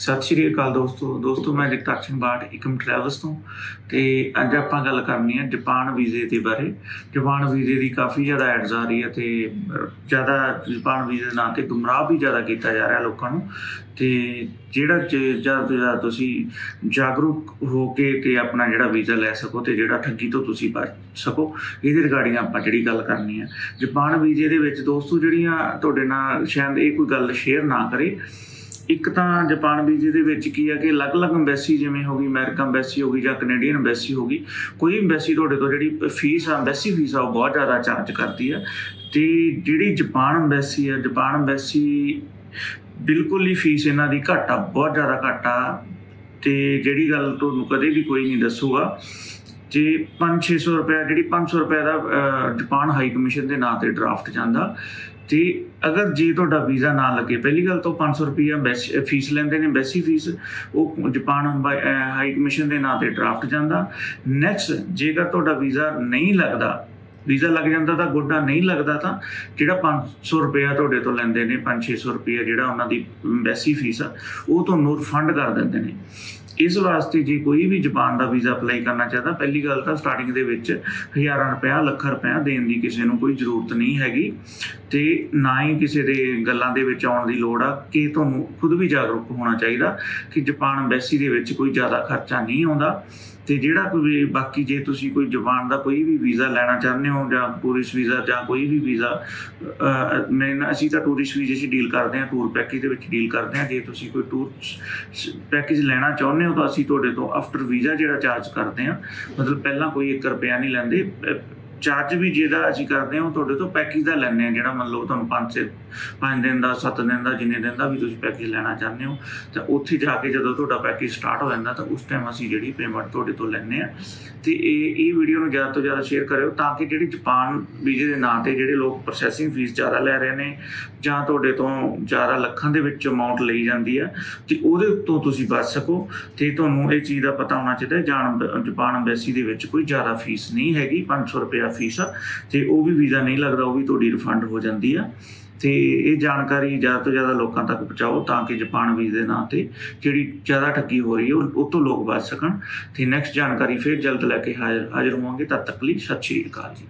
ਸਤਿ ਸ਼੍ਰੀ ਅਕਾਲ ਦੋਸਤੋ। ਦੋਸਤੋ, ਮੈਂ ਜਗਤਾਰ ਸਿੰਘ ਬਾਟ ਇਕਮ ਟਰੈਵਲਸ ਤੋਂ। ਤੇ ਅੱਜ ਆਪਾਂ ਗੱਲ ਕਰਨੀ ਹੈ ਜਾਪਾਨ ਵੀਜ਼ੇ ਦੇ ਬਾਰੇ। ਜਾਪਾਨ ਵੀਜ਼ੇ ਦੀ ਕਾਫੀ ਜ਼ਿਆਦਾ ਐਡਸ ਆ ਰਹੀ ਹੈ ਤੇ ਜ਼ਿਆਦਾ ਜਾਪਾਨ ਵੀਜ਼ੇ ਦੇ ਨਾਂ ਤੇ ਗੁੰਮਰਾਹ ਵੀ ਜ਼ਿਆਦਾ ਕੀਤਾ ਜਾ ਰਿਹਾ ਲੋਕਾਂ ਨੂੰ। ਤੇ ਜਿਹੜਾ ਜ- ਜ਼ਿਆਦਾ ਤੋਂ ਜ਼ਿਆਦਾ ਤੁਸੀਂ ਜਾਗਰੂਕ ਹੋ ਕੇ ਤੇ ਆਪਣਾ ਜਿਹੜਾ ਵੀਜ਼ਾ ਲੈ ਸਕੋ ਤੇ ਜਿਹੜਾ ਠੱਗੀ ਤੋਂ ਤੁਸੀਂ ਬਚ ਸਕੋ, ਇਹਦੇ ਰਿਗਾਰਡਿੰਗ ਆਪਾਂ ਜਿਹੜੀ ਗੱਲ ਕਰਨੀ ਹੈ। ਜਾਪਾਨ ਵੀਜ਼ੇ ਦੇ ਵਿੱਚ ਦੋਸਤੋ, ਜਿਹੜੀਆਂ ਤੁਹਾਡੇ ਨਾਲ ਸ਼ਾਇਦ ਇਹ ਕੋਈ ਗੱਲ ਸ਼ੇਅਰ ਨਾ ਕਰੇ ਇੱਕ ਤਾਂ ਜਾਪਾਨ ਵੀਜ਼ੇ ਦੇ ਵਿੱਚ ਕੀ ਹੈ ਕਿ ਅਲੱਗ-ਅਲੱਗ ਐਮਬੈਸੀ ਜਿਵੇਂ ਹੋ ਗਈ, ਅਮਰੀਕਨ ਐਮਬੈਸੀ ਹੋ ਗਈ ਜਾਂ ਕੈਨੇਡੀਅਨ ਐਮਬੈਸੀ ਹੋ ਗਈ, ਕੋਈ ਐਮਬੈਸੀ ਤੁਹਾਡੇ ਤੋਂ ਜਿਹੜੀ ਫੀਸ ਆ ਐਮਬੈਸੀ ਫੀਸ ਆ, ਉਹ ਬਹੁਤ ਜ਼ਿਆਦਾ ਚਾਰਜ ਕਰਦੀ ਹੈ ਤੇ ਜਿਹੜੀ ਜਾਪਾਨ ਐਮਬੈਸੀ ਹੈ ਜਾਪਾਨ ਐਮਬੈਸੀ ਬਿਲਕੁਲ ਹੀ ਫੀਸ ਇਹਨਾਂ ਦੀ ਘੱਟ ਆ, ਬਹੁਤ ਜ਼ਿਆਦਾ ਘੱਟ ਆ। ਤੇ ਜਿਹੜੀ ਗੱਲ ਤੁਹਾਨੂੰ ਕਦੇ ਵੀ ਕੋਈ ਨਹੀਂ ਦੱਸੂਗਾ ਜੇ 5-600 ਰੁਪਏ ਜਿਹੜੀ 500 ਰੁਪਏ ਦਾ ਅਹ, ਜਾਪਾਨ ਹਾਈ ਕਮਿਸ਼ਨ ਦੇ ਨਾਂ ਤੇ ਡਰਾਫਟ ਜਾਂਦਾ। ਤੇ ਅਗਰ ਜੇ ਤੁਹਾਡਾ ਵੀਜ਼ਾ ਨਾ ਲੱਗੇ ਪਹਿਲੀ ਗੱਲ ਤਾਂ 500 ਰੁਪਏ ਫੀਸ ਲੈਂਦੇ ਨੇ ਬੈਸੀ ਫੀਸ ਉਹ ਜਾਪਾਨ ਹਾਈ ਕਮਿਸ਼ਨ ਦੇ ਨਾਂ ਤੇ ਡਰਾਫਟ ਜਾਂਦਾ। ਨੈਕਸਟ ਜੇਕਰ ਤੁਹਾਡਾ ਵੀਜ਼ਾ ਨਹੀਂ ਲੱਗਦਾ ਵੀਜ਼ਾ ਲੱਗ ਜਾਂਦਾ ਤਾਂ ਗੋਡਾ ਨਹੀਂ ਲੱਗਦਾ ਤਾਂ ਜਿਹੜਾ 500 ਰੁਪਇਆ ਤੁਹਾਡੇ ਤੋਂ ਲੈਂਦੇ ਨੇ 5-600 ਰੁਪਇਆ ਜਿਹੜਾ ਉਹਨਾਂ ਦੀ ਐਮਬੈਸੀ ਫੀਸ ਆ ਉਹ ਤੁਹਾਨੂੰ ਰਿਫੰਡ ਕਰ ਦਿੰਦੇ ਨੇ। ਇਸ ਵਾਸਤੇ ਜੇ ਕੋਈ ਵੀ ਜਾਪਾਨ ਦਾ ਵੀਜ਼ਾ ਅਪਲਾਈ ਕਰਨਾ ਚਾਹਦਾ, ਪਹਿਲੀ ਗੱਲ ਤਾਂ ਸਟਾਰਟਿੰਗ ਦੇ ਵਿੱਚ ਹਜ਼ਾਰਾਂ ਰੁਪਇਆ, ਲੱਖਾਂ ਰੁਪਇਆ ਦੇਣ ਦੀ ਕਿਸੇ ਨੂੰ ਕੋਈ ਜ਼ਰੂਰਤ ਨਹੀਂ ਹੈਗੀ ਤੇ ਨਾ ਹੀ ਕਿਸੇ ਦੇ ਗੱਲਾਂ ਦੇ ਵਿੱਚ ਆਉਣ ਦੀ ਲੋੜ ਆ, ਕਿ ਤੁਹਾਨੂੰ ਖੁਦ ਵੀ ਜਾਗਰੂਕ ਹੋਣਾ ਚਾਹੀਦਾ ਕਿ ਜਾਪਾਨ ਐਮਬੈਸੀ ਦੇ ਵਿੱਚ ਕੋਈ ਜ਼ਿਆਦਾ ਖਰਚਾ ਨਹੀਂ ਆਉਂਦਾ ਤੇ ਜਿਹੜਾ ਕੋਈ ਬਾਕੀ ਜੇ ਤੁਸੀਂ ਕੋਈ ਜਾਪਾਨ ਦਾ ਕੋਈ ਵੀ ਵੀਜ਼ਾ ਲੈਣਾ ਚਾਹੁੰਦੇ ਹੋ ਜਾਂ ਟੂਰਿਸਟ ਵੀਜ਼ਾ ਜਾਂ ਕੋਈ ਵੀ ਵੀਜ਼ਾ ਮੈਂ ਅਸੀਂ ਤਾਂ ਟੂਰਿਸਟ ਵੀਜ਼ੇ 'ਚ ਡੀਲ ਕਰਦੇ ਹਾਂ ਟੂਰ ਪੈਕੇਜ ਦੇ ਵਿੱਚ ਡੀਲ ਕਰਦੇ ਹਾਂ, ਜੇ ਤੁਸੀਂ ਕੋਈ ਟੂਰ ਪੈਕੇਜ ਲੈਣਾ ਚਾਹੁੰਦੇ ਹੋ ਤਾਂ ਅਸੀਂ ਤੁਹਾਡੇ ਤੋਂ ਆਫਟਰ ਵੀਜ਼ਾ ਜਿਹੜਾ ਚਾਰਜ ਕਰਦੇ ਹਾਂ, ਮਤਲਬ ਪਹਿਲਾਂ ਕੋਈ 1 ਰੁਪਿਆ ਨਹੀਂ ਲੈਂਦੇ ਚਾਰਜ ਵੀ ਜਿਹਦਾ ਅਸੀਂ ਕਰਦੇ ਹਾਂ ਉਹ ਤੁਹਾਡੇ ਤੋਂ ਪੈਕੇਜ ਦਾ ਲੈਂਦੇ ਹਾਂ ਜਿਹੜਾ ਮੰਨ ਲਓ ਤੁਹਾਨੂੰ 5 ਸੇ 5 ਦਿਨ ਦਾ 7 ਦਿਨ ਦਾ ਜਿੰਨੇ ਦਿਨ ਦਾ ਵੀ ਤੁਸੀਂ ਪੈਕੇਜ ਲੈਣਾ ਚਾਹੁੰਦੇ ਹੋ ਤਾਂ ਉੱਥੇ ਜਾ ਕੇ ਜਦੋਂ ਤੁਹਾਡਾ ਪੈਕੇਜ ਸਟਾਰਟ ਹੋ ਜਾਂਦਾ ਤਾਂ ਉਸ ਟਾਈਮ ਅਸੀਂ ਜਿਹੜੀ ਪੇਮੈਂਟ ਤੁਹਾਡੇ ਤੋਂ ਲੈਂਦੇ ਆ ਤੇ ਇਹ ਇਹ ਵੀਡੀਓ ਨੂੰ ਜ਼ਿਆਦਾ ਤੋਂ ਜ਼ਿਆਦਾ ਸ਼ੇਅਰ ਕਰਿਓ ਤਾਂ ਕਿ ਜਿਹੜੀ ਜਾਪਾਨ ਵੀਜ਼ੇ ਦੇ ਨਾਂ ਤੇ ਜਿਹੜੇ ਲੋਕ ਪ੍ਰੋਸੈਸਿੰਗ ਫੀਸ ਜ਼ਿਆਦਾ ਲੈ ਰਹੇ ਨੇ ਜਾਂ ਤੁਹਾਡੇ ਤੋਂ ਜ਼ਿਆਦਾ ਲੱਖਾਂ ਦੇ ਵਿੱਚ ਅਮਾਉਂਟ ਲਈ ਜਾਂਦੀ ਆ ਤੇ ਉਹਦੇ ਉੱਤੋਂ ਤੁਸੀਂ ਬਚ ਸਕੋ। ਤੇ ਤੁਹਾਨੂੰ ਇਹ ਚੀਜ਼ ਦਾ ਪਤਾ ਹੋਣਾ ਚਾਹੀਦਾ ਹੈ, ਜਾਨ ਜਾਪਾਨ ਐਮਬੈਸੀ ਦੇ ਵਿੱਚ ਕੋਈ ਜ਼ਿਆਦਾ ਫੀਸ ਨਹੀਂ ਹੈਗੀ 500 ਰੁਪਇਆ ਫੀਸ ਆ, ਤੇ ਉਹ ਵੀ ਵੀਜ਼ਾ ਨਹੀਂ ਲੱਗਦਾ, ਉਹ ਵੀ ਤੁਹਾਡੀ ਰਿਫੰਡ ਹੋ ਜਾਂਦੀ ਆ। ਤੇ ਇਹ ਜਾਣਕਾਰੀ ਜ਼ਿਆਦਾ ਤੋਂ ਜ਼ਿਆਦਾ ਲੋਕਾਂ ਤੱਕ ਪਹੁੰਚਾਓ ਤਾਂ ਕਿ ਜਾਪਾਨ ਵੀਜ਼ੇ ਦੇ ਨਾਂ ਤੇ ਜਿਹੜੀ ਜ਼ਿਆਦਾ ਠੱਗੀ ਹੋ ਰਹੀ ਹੈ, ਉਹ ਤੋਂ ਲੋਕ ਬਚ ਸਕਣ। ਤੇ ਨੈਕਸਟ ਜਾਣਕਾਰੀ ਫਿਰ ਜਲਦ ਲੈ ਕੇ ਹਾਜ਼ਰ ਹਾਜ਼ਰ ਹੋਵਾਂਗੇ। ਤਦ ਤੱਕ ਲਈ ਸਤਿ ਸ਼੍ਰੀ ਅਕਾਲ ਜੀ।